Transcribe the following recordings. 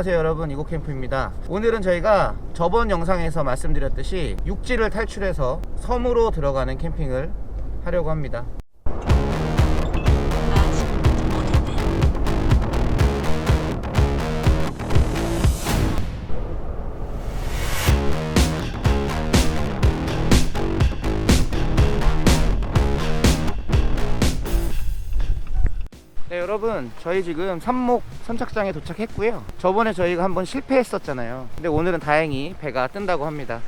안녕하세요 여러분. 이고캠프입니다. 오늘은 저희가 저번 영상에서 말씀드렸듯이 육지를 탈출해서 섬으로 들어가는 캠핑을 하려고 합니다 여러분 저희 지금 삼목 선착장에 도착했고요. 저번에 저희가 한번 실패했었잖아요. 근데 오늘은 다행히 배가 뜬다고 합니다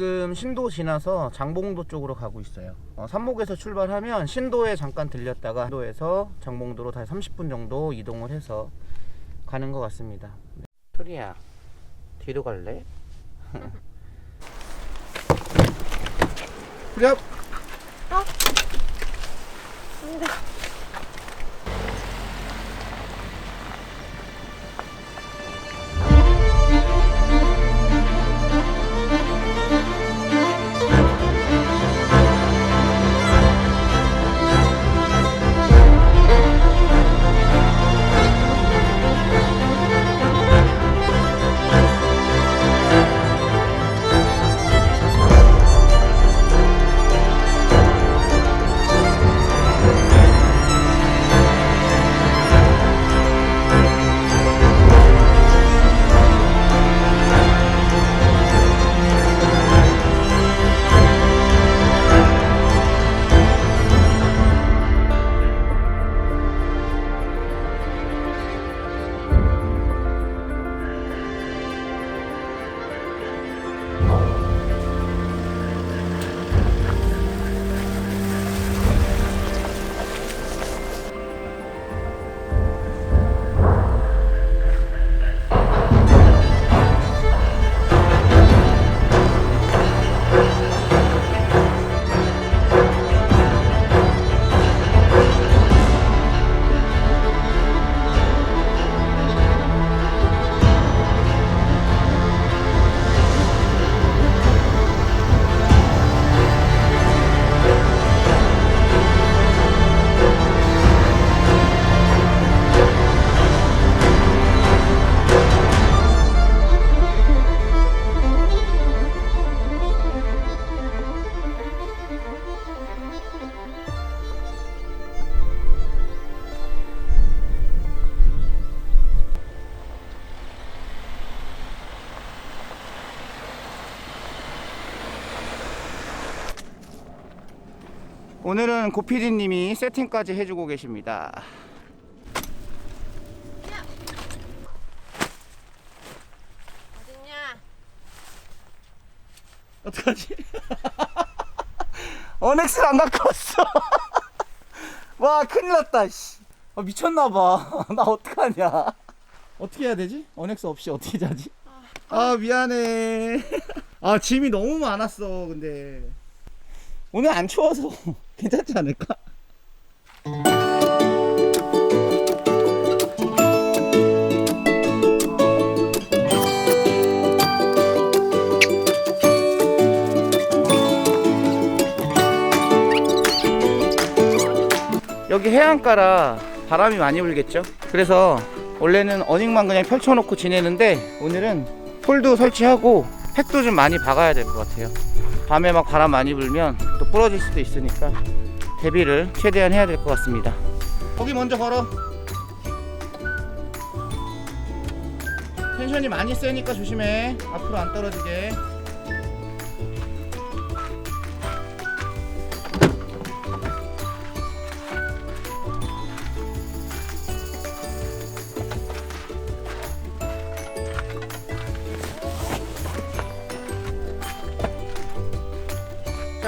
지금 신도 지나서 장봉도 쪽으로 가고 있어요. 어, 삼목에서 출발하면 신도에 잠깐 들렸다가 신도에서 장봉도로 다시 30분 정도 이동을 해서 가는 것 같습니다. 토리야 뒤로 갈래? 후렴! 오 늘은 고피디님이 세팅까지 해주고 계십니다 어딨냐? 어떡하지? 어넥스를 안 갖고 왔어. 와, 큰일 났다, 씨. 아, 미쳤나봐. 나 어떡하냐. 어떻게 해야 되지? 어넥스 없이 어떻게 자지? 아, 미안해. 아, 짐이 너무 많았어, 근데. 오늘 안 추워서 괜찮지 않을까? 여기 해안가라 바람이 많이 불겠죠 그래서 원래는 어닝만 그냥 펼쳐놓고 지내는데 오늘은 폴도 설치하고 팩도 좀 많이 박아야 될 것 같아요 밤에 막 바람 많이 불면 또 부러질 수도 있으니까 대비를 최대한 해야 될 것 같습니다. 거기 먼저 걸어. 텐션이 많이 세니까 조심해. 앞으로 안 떨어지게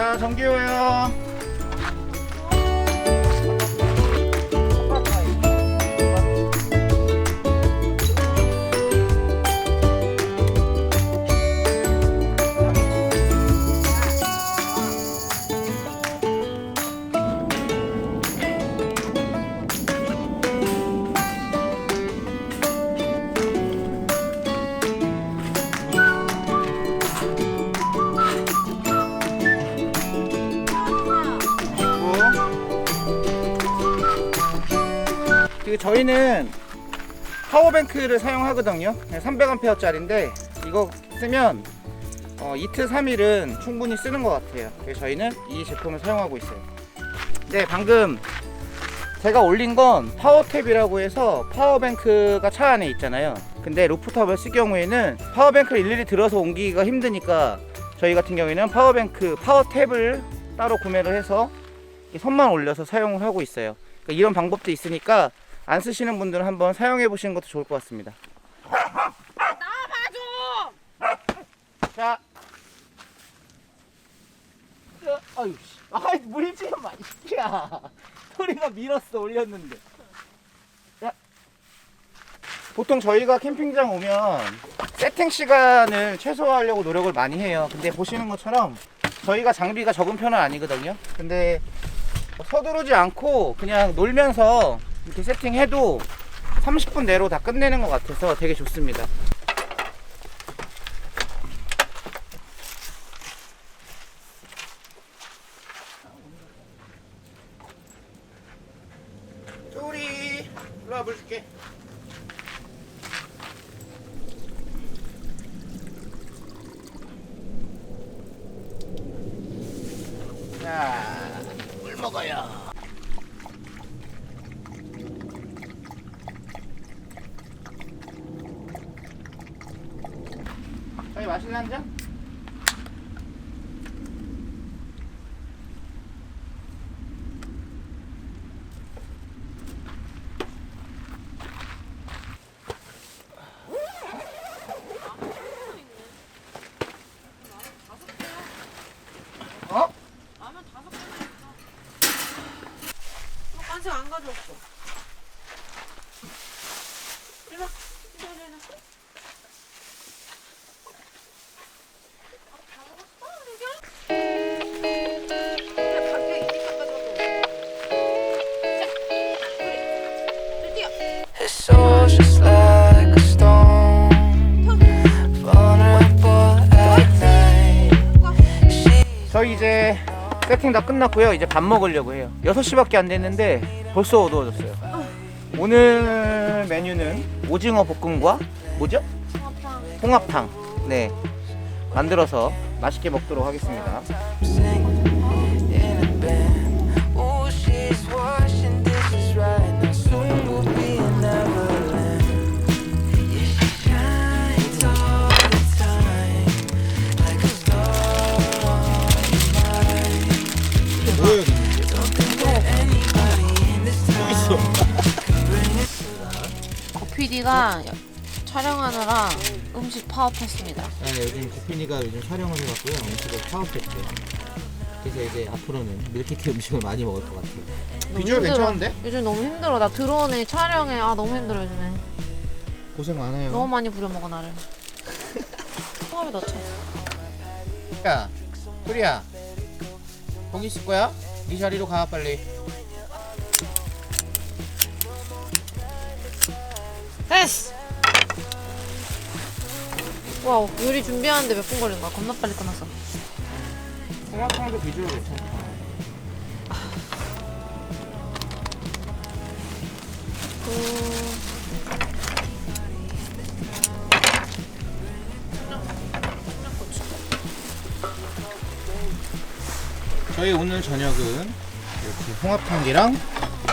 자, 정기호요. 저희는 파워뱅크를 사용하거든요. 300A짜리인데 이거 쓰면 어, 이틀 3일은 충분히 쓰는 것 같아요. 그래서 저희는 이 제품을 사용하고 있어요. 네, 방금 제가 올린 건 파워탭이라고 해서 파워뱅크가 차 안에 있잖아요. 근데 루프탑을 쓸 경우에는 파워뱅크를 일일이 들어서 옮기기가 힘드니까 저희 같은 경우에는 파워뱅크 파워탭을 따로 구매를 해서 이 선만 올려서 사용을 하고 있어요. 그러니까 이런 방법도 있으니까 안 쓰시는 분들은 한번 사용해 보시는 것도 좋을 것 같습니다. 자. 자, 아유, 씨. 아이, 물지 마, 이야. 소리가 밀었어, 올렸는데. 자. 보통 저희가 캠핑장 오면 세팅 시간을 최소화하려고 노력을 많이 해요. 근데 보시는 것처럼 저희가 장비가 적은 편은 아니거든요. 근데 서두르지 않고 그냥 놀면서 이렇게 세팅해도 30분 내로 다 끝내는 것 같아서 되게 좋습니다. 쪼리 일로 와물 줄게 자 물 먹어요 다 끝났고요. 이제 밥 먹으려고 해요. 6시밖에 안 됐는데 벌써 어두워졌어요. 오늘 메뉴는 오징어 볶음과 뭐죠? 홍합탕. 네. 만들어서 맛있게 먹도록 하겠습니다. PD가 촬영하느라 음식 파업했습니다. 네, 요즘 구피니가 요즘 촬영을 해갖고요. 음식을 파업했대요. 그래서 이제 앞으로는 밀키트 음식을 많이 먹을 것 같아요. 너무 비주얼 힘들어. 괜찮은데? 요즘 너무 힘들어. 나 들어오네 촬영에 아 너무 힘들어 요즘에. 고생 많아요. 너무 많이 부려먹어 나를. 수업에 넣자. 야, 소리야. 거기 있을 거야? 네 자리로 가 빨리. 됐어. 와 요리 준비하는데 몇 분 걸린 거야? 겁나 빨리 끝났어. 홍합탕도 비주얼 괜찮다. 저희 오늘 저녁은 이렇게 홍합탕이랑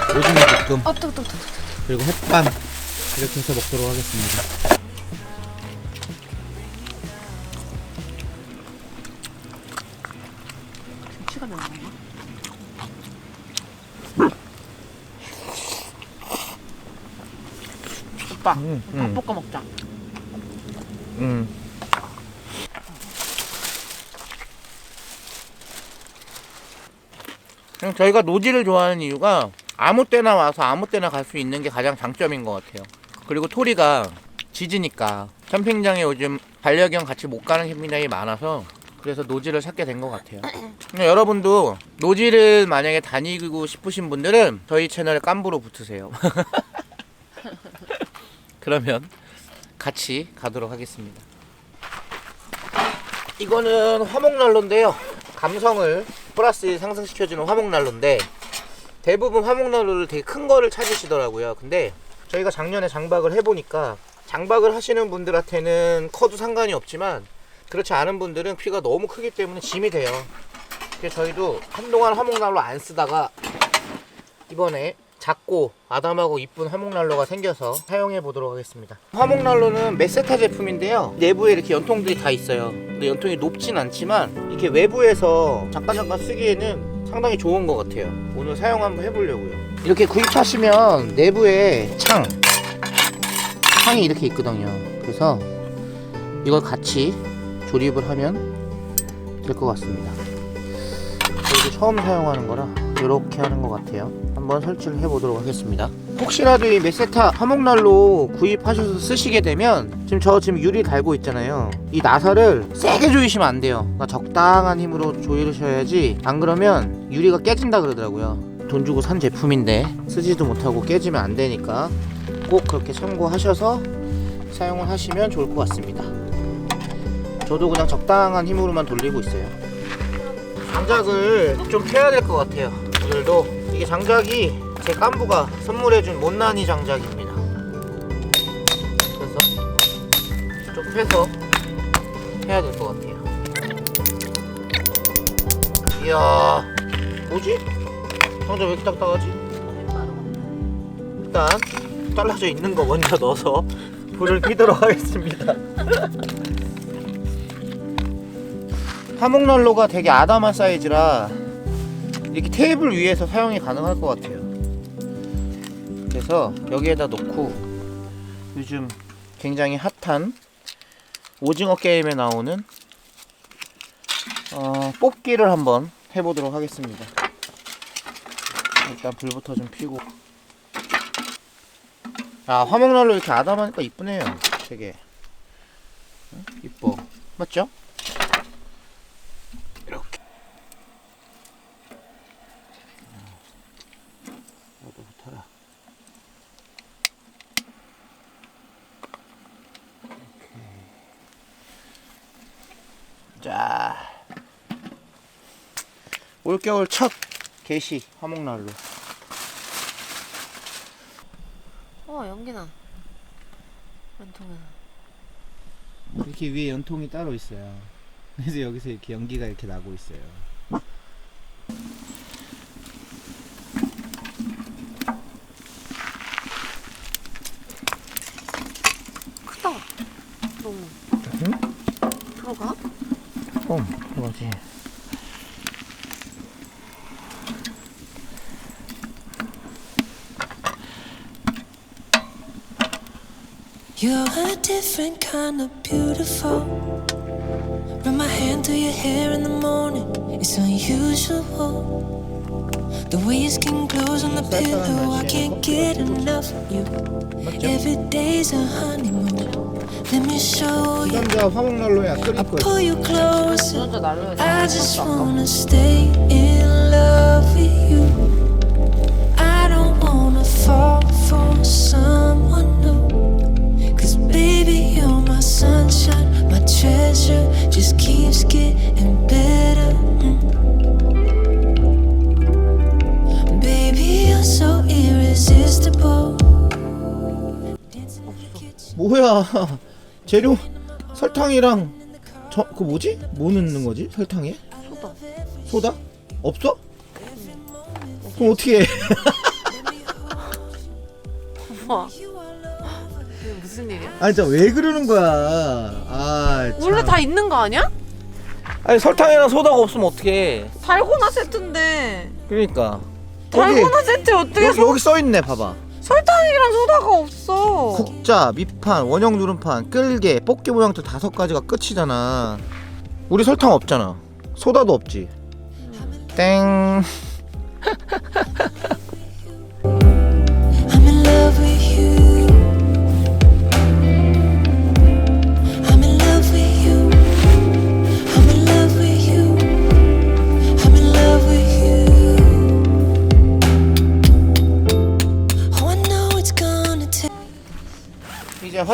오징어 볶음 아 뜨거 뜨거 뜨거. 그리고 햇반 이렇게 해서 먹도록 하겠습니다. 김치가 건가? 오빠 음, 밥 볶아 먹자. 음. 저희가 노지를 좋아하는 이유가 아무 때나 와서 아무 때나 갈 수 있는 게 가장 장점인 것 같아요. 그리고 토리가 지지니까 캠핑장에 요즘 반려견 같이 못 가는 캠핑장이 많아서 그래서 노지를 찾게 된 것 같아요. 여러분도 노지를 만약에 다니고 싶으신 분들은 저희 채널에 깜부로 붙으세요. 그러면 같이 가도록 하겠습니다. 이거는 화목난로인데요. 감성을 플러스 상승시켜주는 화목난로인데 대부분 화목난로를 되게 큰 거를 찾으시더라고요. 근데 저희가 작년에 장박을 해보니까 장박을 하시는 분들한테는 커도 상관이 없지만 그렇지 않은 분들은 피가 너무 크기 때문에 짐이 돼요. 그래서 저희도 한동안 화목난로 안 쓰다가 이번에 작고 아담하고 이쁜 화목난로가 생겨서 사용해 보도록 하겠습니다. 화목난로는 메세타 제품인데요. 내부에 이렇게 연통들이 다 있어요. 근데 연통이 높진 않지만 이렇게 외부에서 잠깐 잠깐 쓰기에는 상당히 좋은 것 같아요. 오늘 사용 한번 해보려고요. 이렇게 구입하시면 내부에 창, 창이 이렇게 있거든요. 그래서 이걸 같이 조립을 하면 될 것 같습니다. 저희도 처음 사용하는 거라 이렇게 하는 것 같아요. 한번 설치를 해보도록 하겠습니다. 혹시라도 이 메세타 화목난로 구입하셔서 쓰시게 되면 지금 저 지금 유리 달고 있잖아요. 이 나사를 세게 조이시면 안 돼요. 그러니까 적당한 힘으로 조이셔야지 안 그러면 유리가 깨진다 그러더라고요. 돈 주고 산 제품인데 쓰지도 못하고 깨지면 안 되니까 꼭 그렇게 참고하셔서 사용을 하시면 좋을 것 같습니다. 저도 그냥 적당한 힘으로만 돌리고 있어요. 장작을 좀 펴야 될 것 같아요. 오늘도 이게 장작이 제 깐부가 선물해준 못난이 장작입니다. 그래서 좀 펴서 해야 될 것 같아요. 이야, 뭐지? 장작 왜 이렇게 딱딱하지? 일단 잘라져 있는 거 먼저 넣어서 불을 켜도록 하겠습니다. 화목난로가 되게 아담한 사이즈라 이렇게 테이블 위에서 사용이 가능할 것 같아요. 그래서 여기에다 놓고 요즘 굉장히 핫한 오징어 게임에 나오는 어, 뽑기를 한번 해보도록 하겠습니다. 일단 불부터 좀 피고. 아 화목난로 이렇게 아담하니까 이쁘네요. 되게 응? 이뻐. 맞죠? 이렇게. 너도 붙어라. 자, 올겨울 첫 게시 화목난로. 어 연기나. 연통은. 이렇게 위에 연통이 따로 있어요. 그래서 여기서 이렇게 연기가 이렇게 나고 있어요. You're a different kind of beautiful. Run my hand through your hair in the morning. It's unusual. The way your skin glows on the pillow, I can't get enough of you. Every day's a honeymoon. Let me show you. I pull you closer. I just wanna stay in love with you. I don't wanna fall for someone. Sunshine, my treasure. Just keeps getting better. mm. Baby, you're so irresistible. 뭐야? 재료 설탕이랑 저 그 뭐지? 뭐 넣는 거지? 설탕에? 소다. 소다? 없어? 그럼 어떻게 해? 우와. 무슨 일이야? 아니 진짜 왜 그러는 거야? 아 참. 원래 다 있는 거 아니야? 아니 설탕이랑 소다가 없으면 어떻게? 달고나 세트인데. 그러니까 달고나 세트 어떻게 여기, 여기 써 있네 봐봐. 설탕이랑 소다가 없어. 국자, 밑판, 원형 누름판, 끌개, 뽑기 모양도 다섯 가지가 끝이잖아. 우리 설탕 없잖아. 소다도 없지. 땡.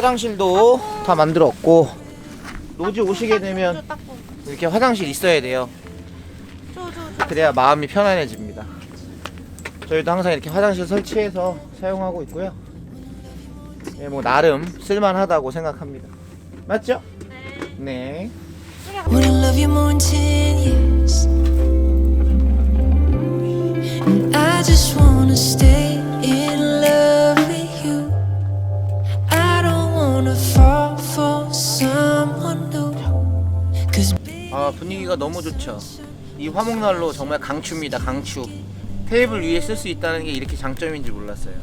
화장실도 다 만들었고 노지 오시게 되면. 이렇게 화장실 있어야 돼요. 그래야 마음이 편안해집니다. 저희도 항상 이렇게 화장실 설치해서 사용하고 있고요. 예, 뭐 나름 쓸만하다고 생각합니다. 맞죠? 네. Wanna love you more in 10 years. And I just wanna stay 아 분위기가 너무 좋죠. 이 화목난로 정말 강추입니다. 강추. 테이블 위에 쓸 수 있다는 게 이렇게 장점인지 몰랐어요.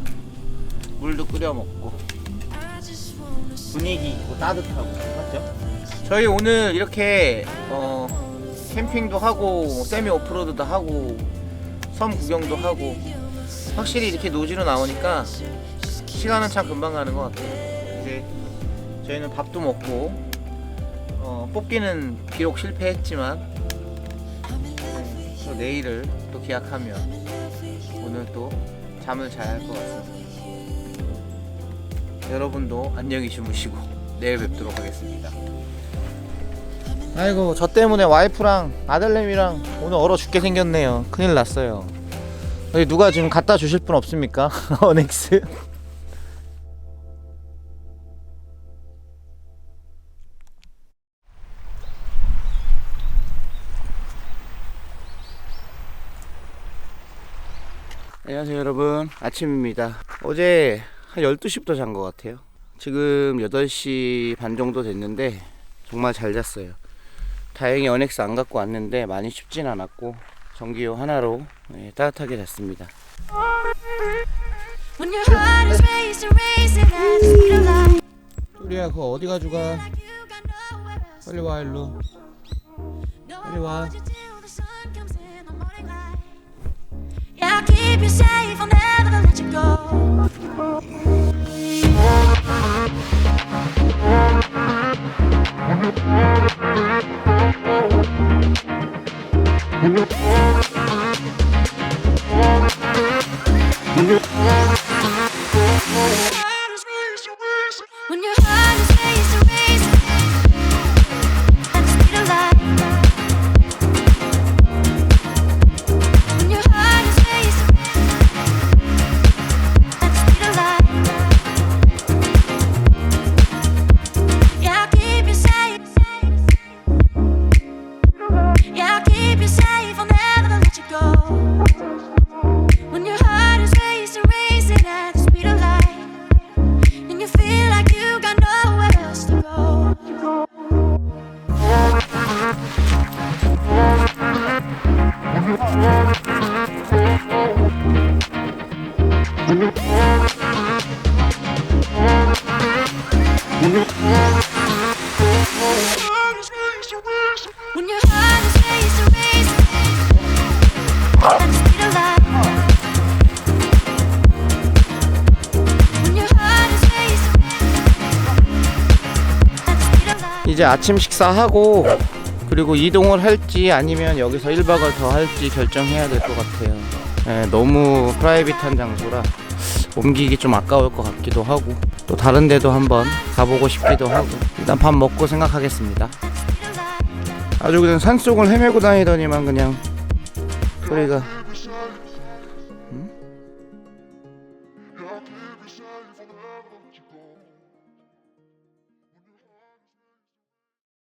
물도 끓여 먹고 분위기 있고 따뜻하고 맞죠? 저희 오늘 이렇게 어, 캠핑도 하고 뭐 세미 오프로드도 하고 섬 구경도 하고 확실히 이렇게 노지로 나오니까 시간은 참 금방 가는 것 같아요. 이제 저희는 밥도 먹고 어, 뽑기는 비록 실패했지만 네, 또 내일을 또 기약하면 오늘 또 잠을 자야 할것 같습니다. 여러분도 안녕히 주무시고 내일 뵙도록 하겠습니다. 아이고 저 때문에 와이프랑 아들내미랑 오늘 얼어 죽게 생겼네요. 큰일 났어요. 누가 지금 갖다 주실 분 없습니까? 어넥스. 안녕하세요 여러분. 아침입니다. 어제 한 12시부터 잔 것 같아요. 지금 8시 반 정도 됐는데 정말 잘 잤어요. 다행히 어넥스 안 갖고 왔는데 많이 춥진 않았고 전기요 하나로 예, 따뜻하게 잤습니다. 우리야 그거 어디 가져가? 빨리 와 일로. 빨리 와. yourself. 이제 아침 식사하고 그리고 이동을 할지 아니면 여기서 1박을 더 할지 결정해야 될 것 같아요. 예, 너무 프라이빗한 장소라 옮기기 좀 아까울 것 같기도 하고 또 다른 데도 한번 가보고 싶기도 하고 일단 밥 먹고 생각하겠습니다. 아주 그냥 산속을 헤매고 다니더니만 그냥 소리가